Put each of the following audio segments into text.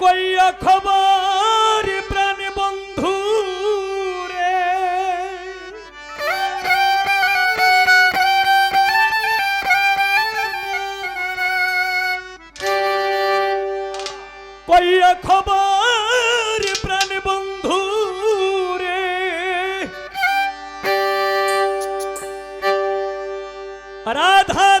কইয়া খবর প্রাণ বন্ধু রে। কইয়া খবর প্রাণ বন্ধু রে। রাধা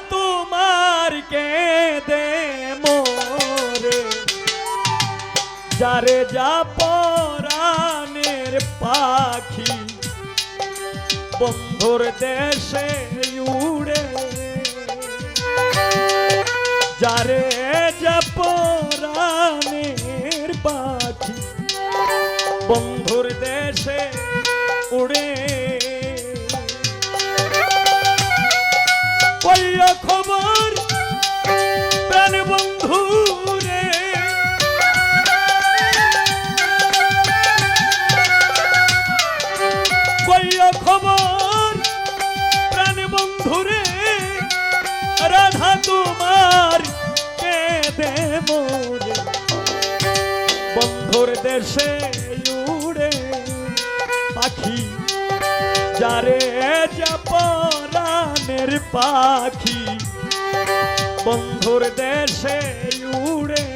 যারে যা পরাণের পাখি বন্ধুর দেশে উড়ে। যারে যা পরাণের পাখি বন্ধুর দেশে উড়ে। কইয়া দেশে উড়ে পাখি। যারে জাপরানের পাখি। বন্ধুর দেশে উড়ে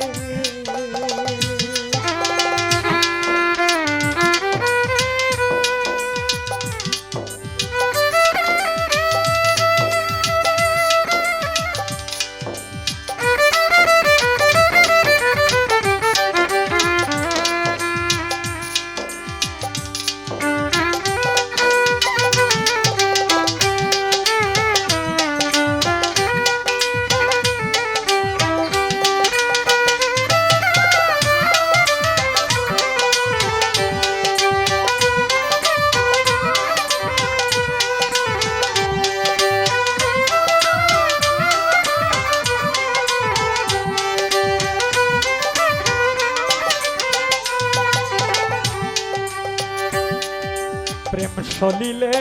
সলিলে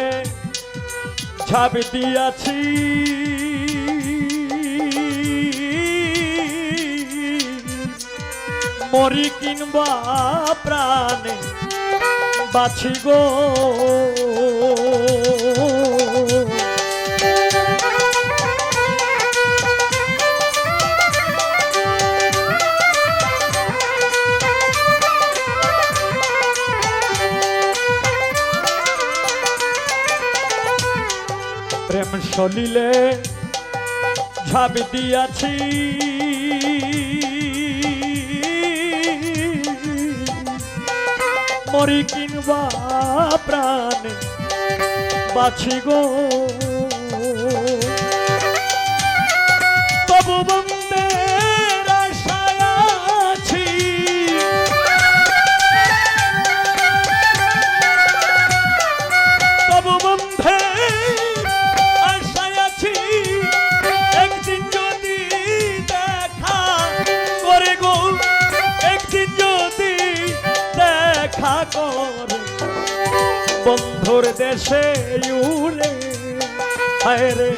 ছাপ দিয়াছি। মরি কিনবা প্রাণে বাছি গো। সলিলে ঝাপ দিয়াছি। মরি কিনবা প্রাণ বাছি গো। বন্ধুর দেশে উড়ে। হায় রে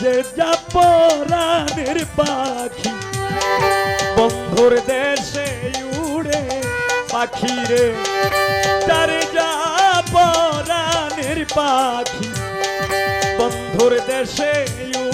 যে চাপ রানের পাখি। বন্ধুর দেশে উড়ে পাখি রে। তার যা পরাণের পাখি। বন্ধুর দেশে উড়ে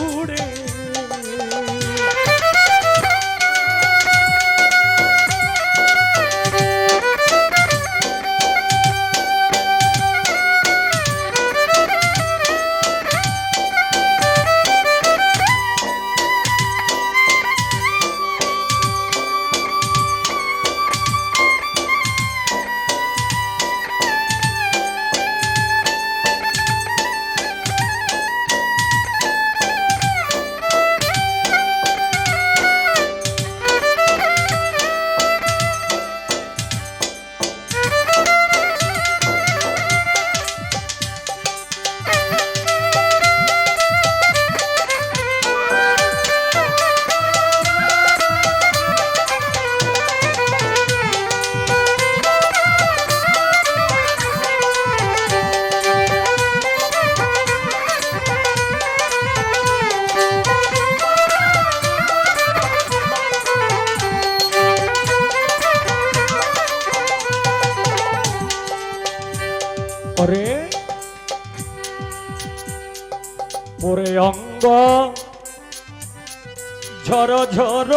ঝর ঝর।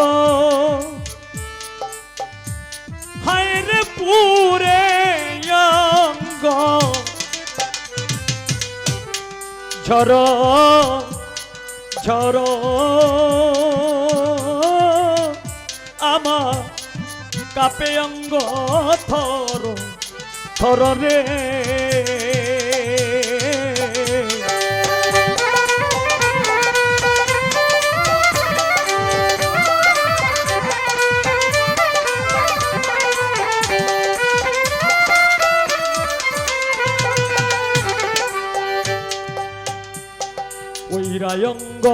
হায় রে পুরে অঙ্গ। ঝর ঝর। আমার কাপে অঙ্গ থর থর রে। ওই রায়ঙ্গ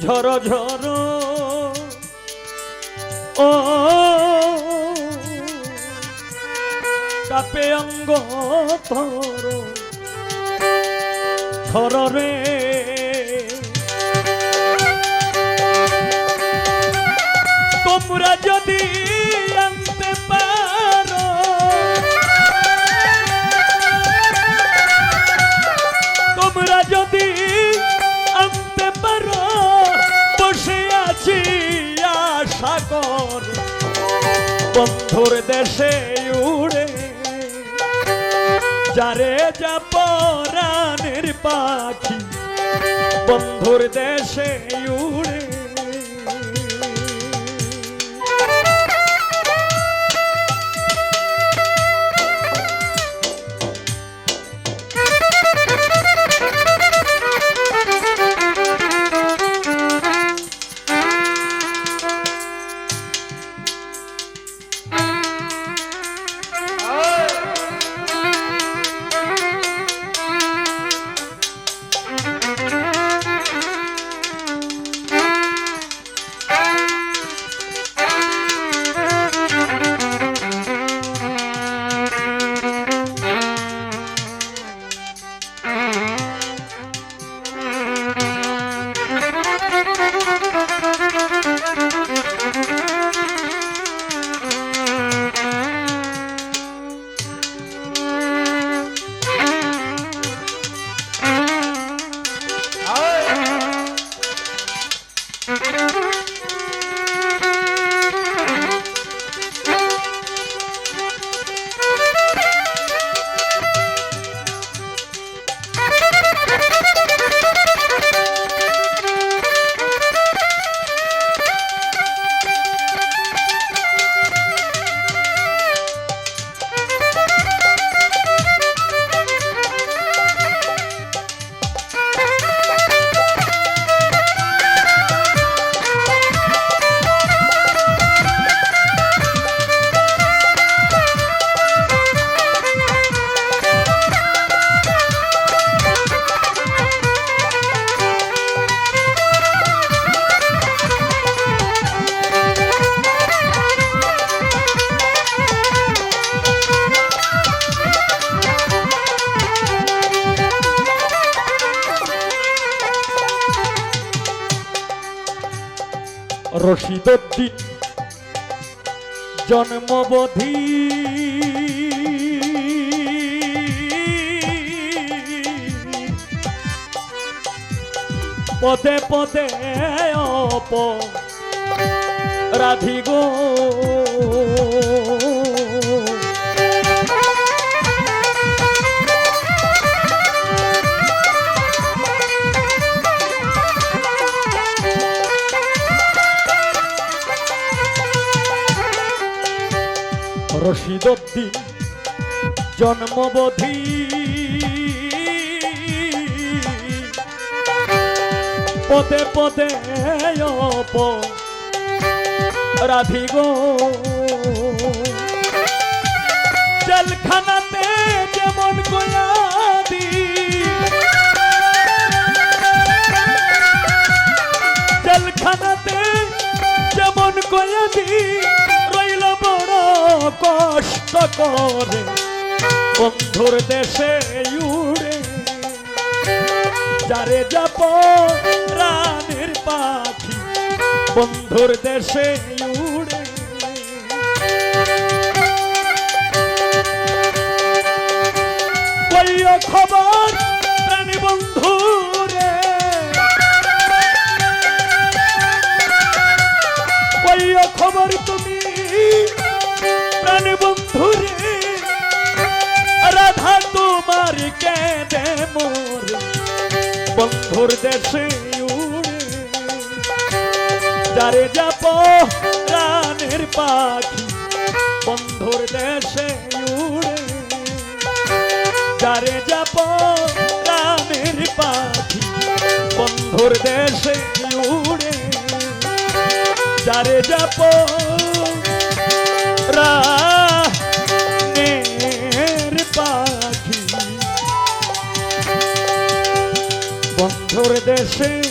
ঝর ঝর ও কাপে অঙ্গ থর থর রে তোমরা বন্ধুর দেশে উড়ে। যারে যা পরাণের পাখি বন্ধুর দেশে উড়ে। রশিদুদ্দিন জন্মবধি। পদে পদে অপ রাধি রশিদুদ্দিন জন্মবধি। পদে পদে রাধি গো। জলখানাতে যেমন গোয়াদি করে বন্ধুর দেশে উড়ে। যারে যাব রানের পাখি বন্ধুর দেশে কেঁদে মোর, বন্ধুর দেশে যারে যাপ প্রাণের পাখি, বন্ধুর দেশে উড়ে। যারে যাপ প্রাণের পাখি, বন্ধুর দেশে উড়ে। যারে যাপ রানের পাখি বন্ধুর দেশে